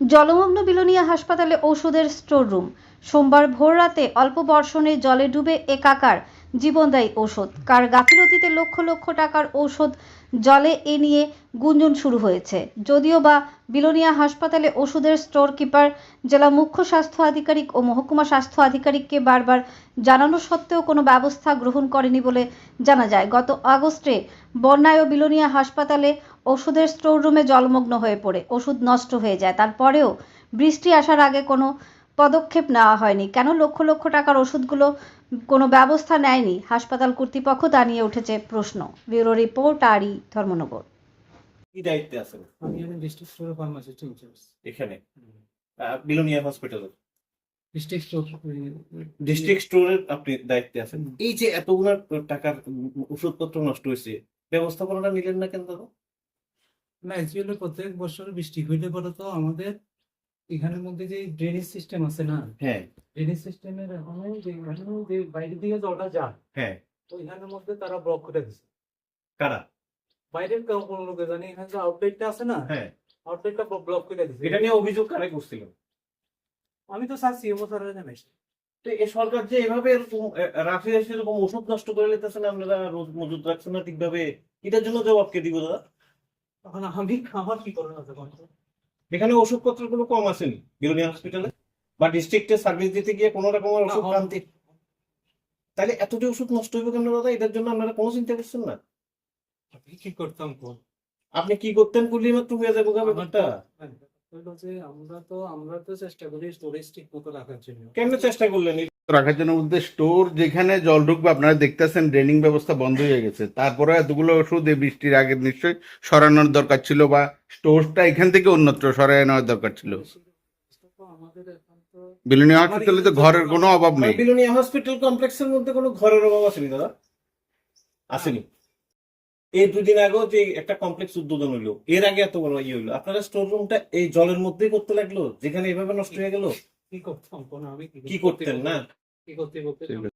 জলমগ্ন বিলোনিয়া হাসপাতালে ওষুধের স্টোর রুম সোমবার ভোররাতে অল্প বর্ষণে জলে ডুবে একাকার জীবনদায়ী ঔষধ। কার গাফিলতিতে লক্ষ লক্ষ টাকার ঔষধ জলে এ নিয়ে গুঞ্জন শুরু হয়েছে। যদিও বা বিলোনিয়া হাসপাতালে ওষুধের স্টোর কিপার জেলা মুখ্য স্বাস্থ্য আধিকারিক ও মহকুমা স্বাস্থ্য আধিকারিককে বারবার জানানো সত্ত্বেও কোনো ব্যবস্থা গ্রহণ করেনি বলে জানা যায়। গত আগস্টে বন্যায় ও বিলোনিয়া হাসপাতালে ওষুধের স্টোর রুমে জলমগ্ন হয়ে পড়ে। ওষুধ নষ্ট হয়ে যায়। তারপরেও বৃষ্টি আসার আগে কোনো পদক্ষেপ নেওয়া হয়নি। কেন লক্ষ লক্ষ টাকার ওষুধগুলো কোনো ব্যবস্থা নেয়নি? হাসপাতাল কর্তৃপক্ষ তা নিয়ে উঠেছে প্রশ্ন। ব্যুরো রিপোর্ট আরই ধর্মনগর। কি দায়িত্বে আছেন? আমি এখন ডিস্ট্রিক্ট স্টোর ফার্মাসিস্ট ইনচার্জ এখানে? বিলোনিয়া হসপিটালে। ডিস্ট্রিক্ট স্টোর ডিস্ট্রিক্ট স্টোরের আপনি দায়িত্বে আছেন? এই যে এতগুলো টাকার ওষুধপত্র নষ্ট হয়েছে ব্যবস্থাপনাটা নিলেন না কেন দাদা না অ্যাকচুয়ালি প্রত্যেক বছর বৃষ্টি হইলে পরে তো আমাদের এখানের মধ্যে যে ড্রেনেজ সিস্টেম আছে না হ্যাঁ। ড্রেনেজ সিস্টেমের এখন যে এখানে যে বাইরের দিকে জলটা যায় হ্যাঁ। তো এখানের মধ্যে তারা ব্লক করে দিচ্ছে কারা? বাইরের কেউ কোনো লোকে জানি এখানে যে আউটলেটটা আছে না হ্যাঁ। আউটলেটটা ব্লক করে দিচ্ছে এটা নিয়ে অভিযোগ কারে করছিল? আমি তো স্যার সিএমও স্যারের জানাইছি তো এ সরকার যে এভাবে রাফি রাশি এরকম ওষুধ নষ্ট করে লেতেছেন আপনারা রোজ মজুদ রাখছেন না ঠিকভাবে এটার জন্য জবাব কে দিব দাদা? তখন আমি আমার কি আছে বলতো? এখানে ওষুধপত্রগুলো কম আসেনি বিরোধী হসপিটালে বা ডিস্ট্রিক্টে সার্ভিস দিতে গিয়ে কোনো রকমের ওষুধ ক্রান্তি তাহলে এতটি ওষুধ নষ্ট হইবে কেন দাদা? এটার জন্য আপনারা কোনো চিন্তা করছেন না? আপনি কি করতাম কোন? আপনি কি করতেন কুলি মাত্র হয়ে যাবে গা ব্যাপারটা। হলো আমরা তো আমরা তো চেষ্টা করি স্টোরেজ ঠিক মতো রাখার জন্য। কেন চেষ্টা করলেন? রাখার জন্য বলতে স্টোর যেখানে জল ঢুকবে আপনারা দেখতেছেন ড্রেনিং ব্যবস্থা বন্ধ হয়ে গেছে। তারপরে এতগুলো ওষুধ এই বৃষ্টির আগে নিশ্চয়ই সরানোর দরকার ছিল বা স্টোরটা এখান থেকে অন্যত্র সরাই নেওয়ার দরকার ছিল। তো আমাদের এখন তো বিলুনি হসপিটালে তো ঘরের কোনো অভাব নেই। বিলোনিয়া হসপিটাল কমপ্লেক্সের মধ্যে কোনো ঘরের অভাব আসেনি দাদা? আসেনি। এই দুদিন আগেও যে একটা কমপ্লেক্স উদ্বোধন হইল এর আগে এত বড় ইয়ে হইল। আপনারা স্টোর রুমটা এই জলের মধ্যেই করতে লাগল? যেখানে এভাবে নষ্ট হয়ে গেল? কি করতাম? কোন আমি কি করতেন না? কি করতে করতে ঠিক আছে।